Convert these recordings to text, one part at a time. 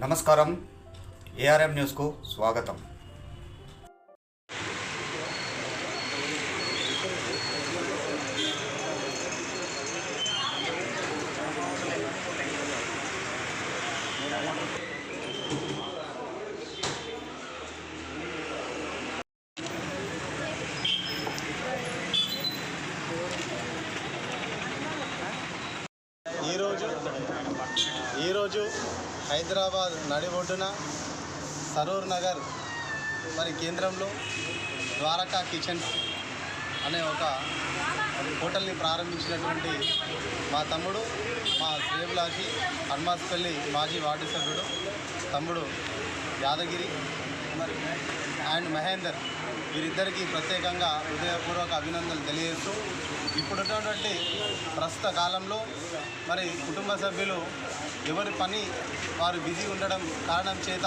నమస్కారం. ఏఆర్ఎం న్యూస్కు స్వాగతం. ఈరోజు ఈరోజు హైదరాబాద్ నడిబొడ్డున సరూర్ నగర్ మరి కేంద్రంలో ద్వారకా కిచెన్స్ అనే ఒక హోటల్ని ప్రారంభించినటువంటి మా తమ్ముడు మా శ్రేబులాకి హన్మాస్పల్లి మాజీ వార్డు సభ్యుడు తమ్ముడు యాదగిరి. అండ్ మహేందర్ వీరిద్దరికీ ప్రత్యేకంగా హృదయపూర్వక అభినందనలు తెలియజేస్తూ ఇప్పుడున్నటువంటి ప్రస్తుత కాలంలో మరి కుటుంబ సభ్యులు ఎవరి పని వారు బిజీ ఉండడం కారణం చేత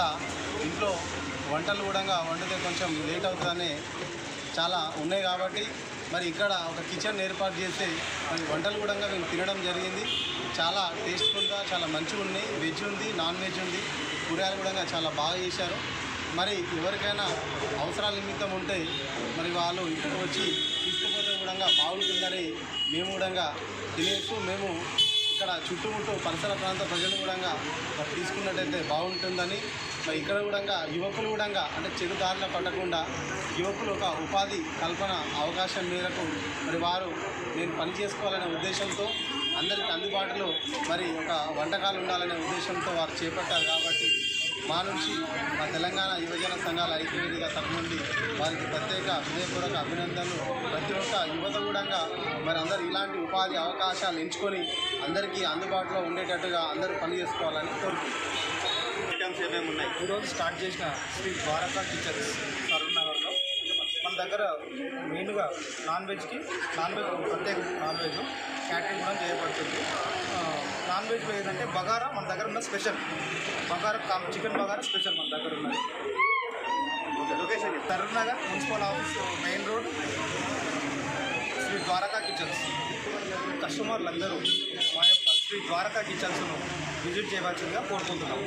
ఇంట్లో వంటలు కూడా వండితే కొంచెం లేట్ అవుతుందని చాలా ఉన్నాయి కాబట్టి మరి ఇక్కడ ఒక కిచెన్ ఏర్పాటు చేసి మరి వంటలు కూడా మేము తినడం జరిగింది. చాలా టేస్ట్ఫుల్గా చాలా మంచిగా ఉన్నాయి వెజ్ ఉంది నాన్ వెజ్ ఉంది. కూరగాయలు కూడా చాలా బాగా చేశారు. మరి ఎవరికైనా అవసరాల నిమిత్తం ఉంటే మరి వాళ్ళు ఇంటికి వచ్చి తీసుకుపోతే కూడా బాగుంటుందని మేము కూడా తినేస్తూ మేము ఇక్కడ చుట్టుముట్టు పరిసర ప్రాంత ప్రజలు కూడా మరి తీసుకున్నట్టయితే బాగుంటుందని మరి ఇక్కడ కూడా యువకులు కూడా అంటే చెడు దారిన పట్టకుండా యువకులు ఒక ఉపాధి కల్పన అవకాశం మేరకు మరి వారు నేను పని చేసుకోవాలనే ఉద్దేశంతో అందరికీ అందుబాటులో మరి ఒక వంటకాలు ఉండాలనే ఉద్దేశంతో వారు చేపట్టారు కాబట్టి మా నుంచి మా తెలంగాణ యువజన సంఘాల ఐక్యవేదిక తరఫు నుండి వారికి ప్రత్యేక హృదయపూర్వక అభినందనలు. ప్రతి ఒక్క యువత కూడా మరి అందరూ ఇలాంటి ఉపాధి అవకాశాలు ఎంచుకొని అందరికీ అందుబాటులో ఉండేటట్టుగా అందరూ పని చేసుకోవాలని కోరుకుంటున్నాను ఐటమ్స్ ఏమేమి ఉన్నాయి? ఈరోజు స్టార్ట్ చేసిన శ్రీ ద్వారకా కిచెన్స్ సరూర్ నగర్లో మన దగ్గర మెయిన్గా నాన్ వెజ్కి నాన్ వెజ్ ప్రత్యేక నాన్ వెజ్ క్యాటరింగ్ కూడా చేయబడుతుంది. నాన్ వెజ్లో ఏంటంటే బగారా మన దగ్గర ఉన్న special. Bagara chicken bagara special మన దగ్గర ఉన్నది. Location Saroor Nagar municipal office main road Sri Dwaraka kitchens. కస్టమర్లు అందరూ మా యొక్క శ్రీ ద్వారకా కిచెన్స్ను విజిట్ చేయవలసిందిగా కోరుకుంటున్నాము